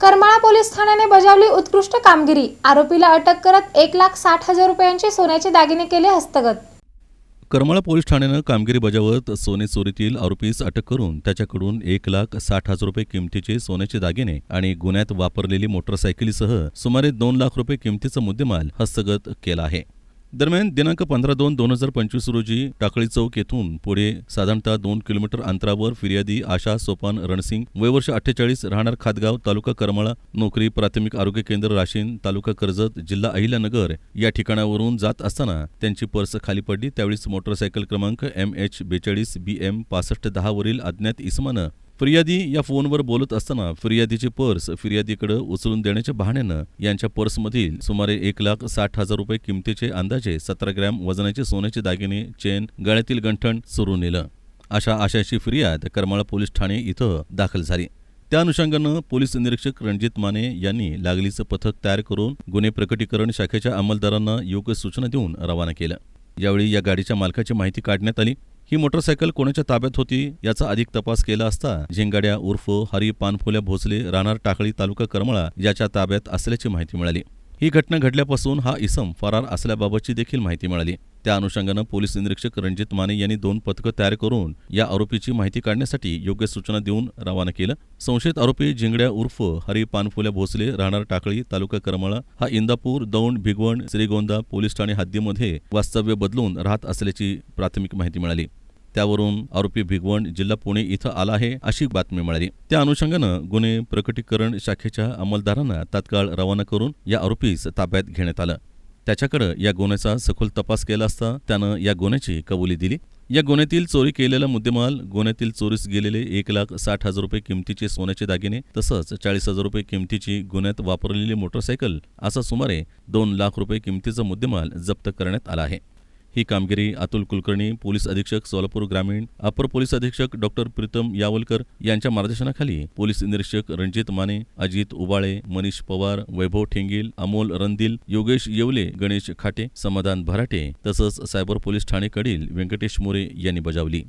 Karmala police ठाण्याने बजावली उत्कृष्ट कामगिरी. आरोपीला अटक करत एक लाख साठ हजार रुपयांचे सोन्याचे दागिने केले हस्तगत. करमाळा पोलीस ठाण्यानं कामगिरी बजावत सोने चोरीतील आरोपीस अटक करून त्याच्याकडून एक लाख साठ हजार रुपये किमतीचे सोन्याचे दागिने आणि गुन्ह्यात वापरलेली मोटरसायकलीसह सुमारे दोन लाख रुपये किमतीचा मुद्देमाल हस्तगत केला आहे. दरम्यान दिनांक पंधरा दोन दोन हजार पंचवीस रोजी टाकळी चौक येथून पुढे साधारणतः दोन किलोमीटर अंतरावर फिर्यादी आशा सोपान रणसिंग वयवर्ष अठ्ठेचाळीस राहणार खातगाव तालुका करमाळा नोकरी प्राथमिक आरोग्य केंद्र राशीन तालुका कर्जत जिल्हा अहिल्यानगर या ठिकाणावरून जात असताना त्यांची पर्स खाली पडली. त्यावेळीच मोटरसायकल क्रमांक एम एच बेचाळीस बी एम पासष्ट दहावरील अज्ञात इसमानं फिर्यादी या फोनवर बोलत असताना फिर्यादीची पर्स फिर्यादीकडे उचलून देण्याच्या बहाण्यानं यांच्या पर्समधील सुमारे एक लाख साठ हजार रुपये किमतीचे अंदाजे सतरा ग्रॅम वजनाचे सोन्याचे दागिने चेन गळ्यातील गंठण चोरून नेलं. अशा आशयाची फिर्याद करमाळा पोलीस ठाणे इथं दाखल झाली. त्या अनुषंगानं पोलीस निरीक्षक रणजित माने यांनी लागलीचं पथक तयार करून गुन्हे प्रकटीकरण शाखेच्या अंमलदारांना योग्य सूचना देऊन रवाना केलं. यावेळी या गाडीच्या मालकाची माहिती काढण्यात आली. ही मोटरसायकल कोणाच्या ताब्यात होती याचा अधिक तपास केला असता झिंगाड्या उर्फ हरी पानफुल्या भोसले राहणार टाकळी तालुका करमळा याच्या ताब्यात असल्याची माहिती मिळाली. ही घटना घडल्यापासून हा इसम फरार असल्याबाबतची देखील माहिती मिळाली. त्या अनुषंगानं पोलीस निरीक्षक रणजित माने यांनी दोन पथकं तयार करून या आरोपीची माहिती काढण्यासाठी योग्य सूचना देऊन रवाना केलं. संशयित आरोपी जिंगड्या उर्फ हरी पानफुल्या भोसले राहणार टाकळी तालुका करमाळा हा इंदापूर दौंड भिगवण श्रीगोंदा पोलीस ठाणे हद्दीमध्ये वास्तव्य बदलून राहत असल्याची प्राथमिक माहिती मिळाली. त्यावरून आरोपी भिगवण जिल्हा पुणे इथं आला आहे अशी बातमी मिळाली. त्या अनुषंगानं गुन्हे प्रकटीकरण शाखेच्या अंमलदारांना तात्काळ रवाना करून या आरोपीस ताब्यात घेण्यात आलं. त्याच्याकडे या गुन्ह्याचा सखोल तपास केला असता त्यानं या गुन्ह्याची कबुली दिली. या गुन्ह्यातील चोरी केलेला मुद्देमाल गुन्ह्यातील चोरीस गेलेले एक लाख साठ हजार रुपये किमतीचे सोन्याचे दागिने तसंच चाळीस हजार रुपये किमतीची गुन्ह्यात वापरलेली मोटरसायकल असा सुमारे दोन लाख रुपये किमतीचा मुद्देमाल जप्त करण्यात आला आहे. ही कामगिरी अतुल कुलकर्णी पोलीस अधीक्षक सोलापूर ग्रामीण अपर पोलीस अधीक्षक डॉक्टर प्रीतम यावलकर यांच्या मार्गदर्शनाखाली पोलीस निरीक्षक रणजित माने अजित उबाळे मनीष पवार वैभव ठेंगील अमोल रंदिल योगेश येवले गणेश खाटे समाधान भराटे तसंच सायबर पोलीस ठाणेकडील व्यंकटेश मोरे यांनी बजावली.